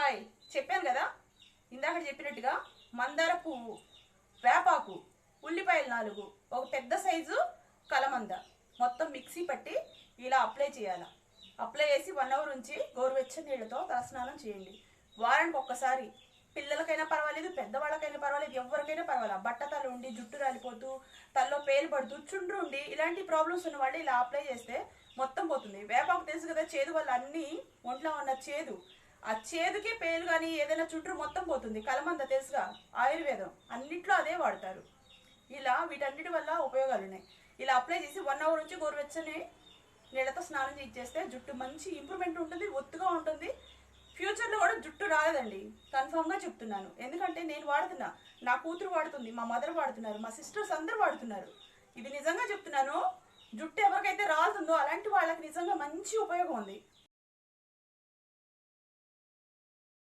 Hi చెప్పాను కదా? ఇందాక చెప్పినట్టుగా మందార పువ్వు వేపాకు ఉల్లిపాయలు నాలుగు ఒక పెద్ద సైజు కలమంద. మొత్తం మిక్సీ పట్టి ఇలా అప్లై చేయాలి? అప్లై చేసి వన్ అవర్ ఉంచి గోరువెచ్చని నీళ్ళతో తలస్నానం చేయండి. వారానికి ఒక్కసారి. పిల్లలకైనా పర్వాలేదు పెద్దవాళ్ళకైనా పర్వాలేదు ఎవరికైనా పర్వాలేదు బట్ట తల ఉండి జుట్టు రాలిపోతూ తలలో పేలు పడుతూ చుండ్రు ఉండి ఇలాంటి ప్రాబ్లమ్స్ ఉన్న వాళ్ళు ఇలా అప్లై చేస్తే మొత్తం పోతుంది. వేపాకు తెలుసు కదా చేదు వల్ల అన్నీ ఒంట్లో ఉన్న చేదు. ఆ చేదుకే పేలు కానీ ఏదైనా చుట్టూ మొత్తం పోతుంది. కలమంద తెలుసుగా? ఆయుర్వేదం. అన్నిట్లో అదే వాడతారు. ఇలా వీటన్నిటి వల్ల ఉపయోగాలు ఉన్నాయి ఇలా అప్లై చేసి వన్ అవర్ నుంచి గోరువెచ్చని నీళ్ళతో స్నానం చేస్తే జుట్టు మంచి ఇంప్రూవ్మెంట్ ఉంటుంది ఒత్తుగా ఉంటుంది. ఫ్యూచర్లో కూడా జుట్టు రాదండి. కన్ఫామ్గా చెప్తున్నాను. ఎందుకంటే నేను వాడుతున్నా. నా కూతురు వాడుతుంది మా మదర్ వాడుతున్నారు మా సిస్టర్స్ అందరూ వాడుతున్నారు. ఇది నిజంగా చెప్తున్నాను. జుట్టు ఎవరికైతే రాలుతుందో అలాంటి వాళ్ళకి నిజంగా మంచి ఉపయోగం ఉంది.